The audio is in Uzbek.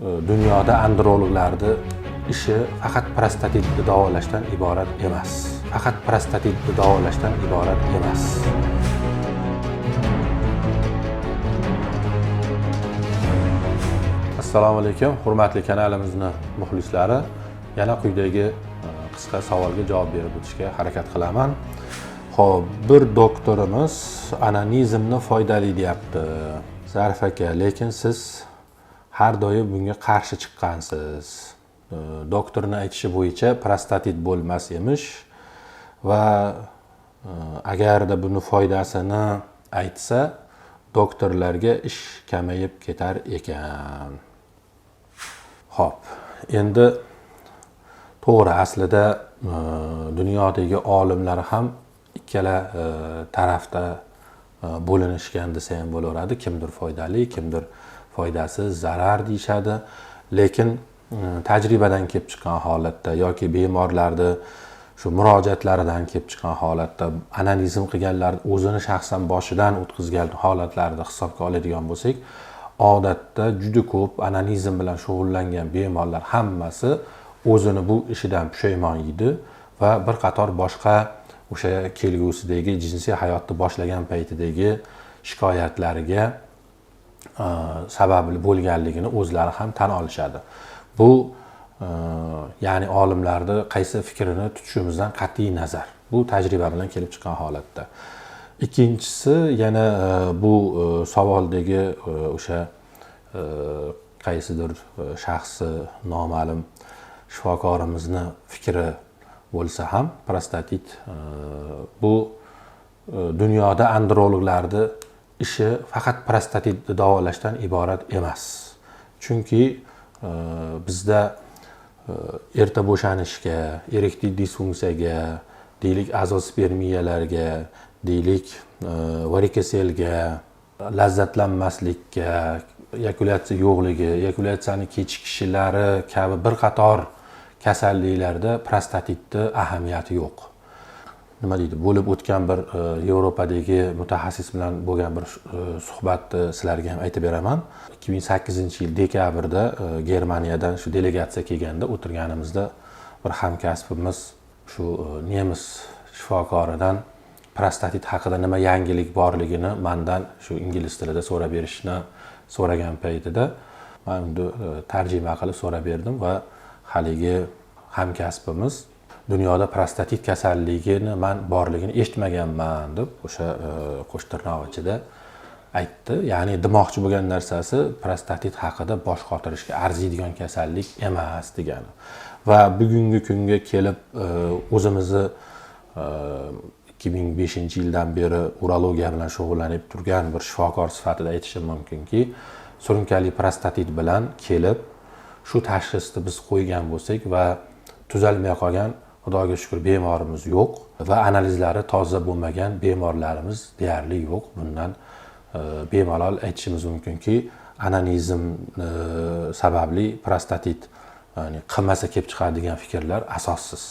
dunyoda androloglarni ishi faqat prostatitni davolashdan iborat emas. Faqat prostatitni davolashdan iborat emas. Assalomu alaykum hurmatli kanalimizni muxlislari. Yana quyidagi e, qisqa savolga javob berib o'tishga harakat qilaman. Ho'p bir doktorimiz anonizmni foydali deyapti. Zarif aka lekin siz har doim bunga qarshi chiqqansiz. Doktorni aytishi bo'yicha prostatit bo'lmas emish va agarda buni foydasini aytsa doktorlarga ish kamayib ketar ekan. Ho'p endi to'g'ri aslida dunyodagi olimlar ham ikkala tarafda bo'linishgan desa ham bo'laveradi. Kimdir foydali kimdir foydasi zarar deyishadi. Lekin e, tajribadan kelib chiqqan holatda yoki bemorlarni shu murojaatlaridan kelib chiqqan holatda analizm qilganlar o'zini shaxsan boshidan o'tkazgan holatlarni hisobga oladigan bo'lsak odatda juda ko'p analizm bilan shug'ullangan bemorlar hammasi o'zini bu ishidan pushaymon yeydi va bir qator boshqa o'sha kelgusidagi jinsiy hayotni boshlagan paytidagi shikoyatlariga sababli bo'lganligini o'zlari ham tan olishadi. Bu e, ya'ni olimlarni qaysi fikrini tutishimizdan qat'iy nazar. Bu tajriba bilan kelib chiqqan holatda. Ikkinchisi yana e, bu savoldagi o'sha qaysidir shaxsi noma'lum shifokorimizni fikri bo'lsa ham prostatit bu dunyoda androloglarni ishi faqat prostatitni davolashdan iborat emas. Chunki e, bizda e, erta bo'shanishga erektil disfunksiyaga deylik azospermiyalarga deylik e, varikoselga lazzatlanmaslikka yakulyatsiya yo'qligi yakulyatsiyani kechikishlari kabi bir qator kasalliklarda prostatitni ahamiyati yo'q. Nima deydi bo'lib o'tgan bir e, yevropadagi mutaxassis bilan bo'lgan bir e, suhbatni e, sizlarga ham aytib beraman. ikki ming sakkizinchi yil dekabrda germaniyadan shu delegatsiya kelganda o'tirganimizda bir hamkasbimiz shu nemis shifokoridan prostatit haqida nima yangilik borligini mandan shu ingliz tilida so'rab berishni so'ragan paytida man unda tarjima qilib so'rab berdim va haligi hamkasbimiz dunyoda prostatit kasalligini man borligini eshitmaganman deb o'sha e, qo'sh tirnoq ichida aytdi. Ya'ni demoqchi bo'lgan narsasi prostatit haqida bosh qotirishga arziydigan kasallik emas degani. Va bugungi kunga kelib e, o'zimizni e, ikki ming beshinchi yildan beri urologiya bilan shug'ullanib turgan bir shifokor sifatida aytishim mumkinki surunkali prostatit bilan kelib shu tashxisni biz qo'ygan bo'lsak va tuzalmay qolgan xudoga shukur bemorimiz yo'q va analizlari toza bo'lmagan bemorlarimiz deyarli yo'q. Bundan e, bemalol aytishimiz mumkinki ananizm e, sababli prostatit ya'ni qilmasa kelib chiqadigan fikrlar asossiz.